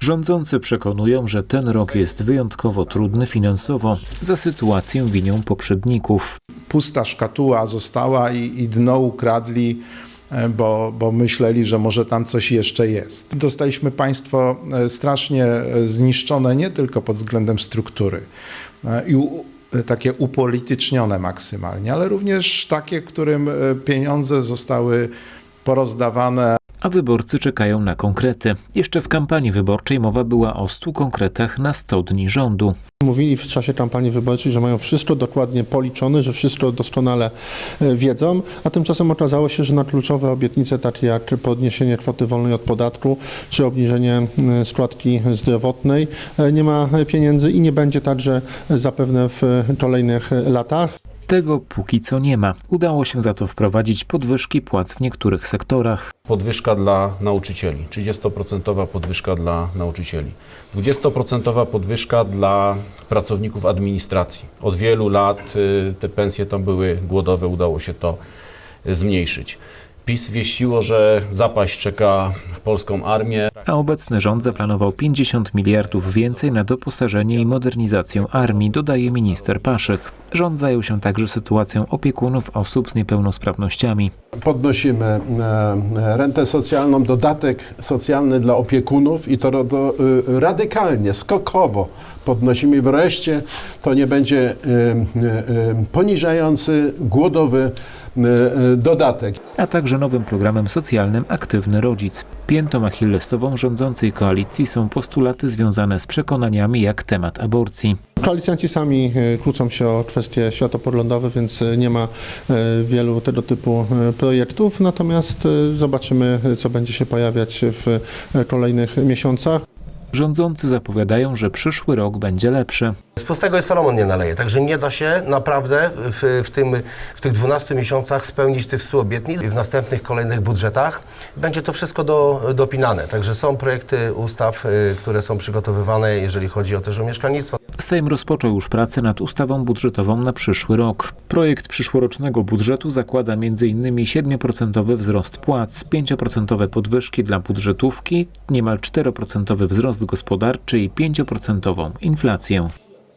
Rządzący przekonują, że ten rok jest wyjątkowo trudny finansowo. Za sytuację winią poprzedników. pusta szkatuła została i, i dno ukradli, e, bo, bo myśleli, że może tam coś jeszcze jest. Dostaliśmy państwo e, strasznie e, zniszczone nie tylko pod względem struktury i u, takie upolitycznione maksymalnie, ale również takie, którym pieniądze zostały porozdawane A wyborcy czekają na konkrety. Jeszcze w kampanii wyborczej mowa była o 100 konkretach na 100 dni rządu. Mówili w czasie kampanii wyborczej, że mają wszystko dokładnie policzone, że wszystko doskonale e, wiedzą, a tymczasem okazało się, że na kluczowe obietnice takie jak podniesienie kwoty wolnej od podatku czy obniżenie e, składki zdrowotnej e, nie ma pieniędzy i nie będzie także zapewne w kolejnych latach. Tego póki co nie ma. Udało się za to wprowadzić podwyżki płac w niektórych sektorach. Podwyżka dla nauczycieli, 30% podwyżka dla nauczycieli, 20% podwyżka dla pracowników administracji. Od wielu lat y, te pensje tam były głodowe, udało się to y, zmniejszyć. PiS wieściło, że zapaść czeka polską armię. A obecny rząd zaplanował 50 miliardów więcej na doposażenie i modernizację armii, dodaje minister Paszyk. Rząd zajął się także sytuacją opiekunów osób z niepełnosprawnościami. podnosimy e, rentę socjalną, dodatek socjalny dla opiekunów i to y, radykalnie, skokowo podnosimy. I Wreszcie to nie będzie y, y, poniżający, głodowy dodatek. a także nowym programem socjalnym Aktywny Rodzic. Piętą achillesową rządzącej koalicji są postulaty związane z przekonaniami jak temat aborcji. Koalicjanci sami e, kłócą się o kwestie światopoglądowe, więc e, nie ma e, wielu tego typu projektów, natomiast zobaczymy, co będzie się pojawiać w kolejnych miesiącach. Rządzący zapowiadają, że przyszły rok będzie lepszy. Z pustego jest Salomon nie naleje, także nie da się naprawdę w, w, tym, w tych 12 miesiącach spełnić tych 100 obietnic. W następnych kolejnych budżetach będzie to wszystko do, dopinane. Także są projekty ustaw, y, które są przygotowywane, jeżeli chodzi o też o mieszkalnictwo. Sejm rozpoczął już pracę nad ustawą budżetową na przyszły rok. Projekt przyszłorocznego budżetu zakłada m.in. 7% wzrost płac, 5% podwyżki dla budżetówki, niemal 4% wzrost gospodarczy i 5% inflację.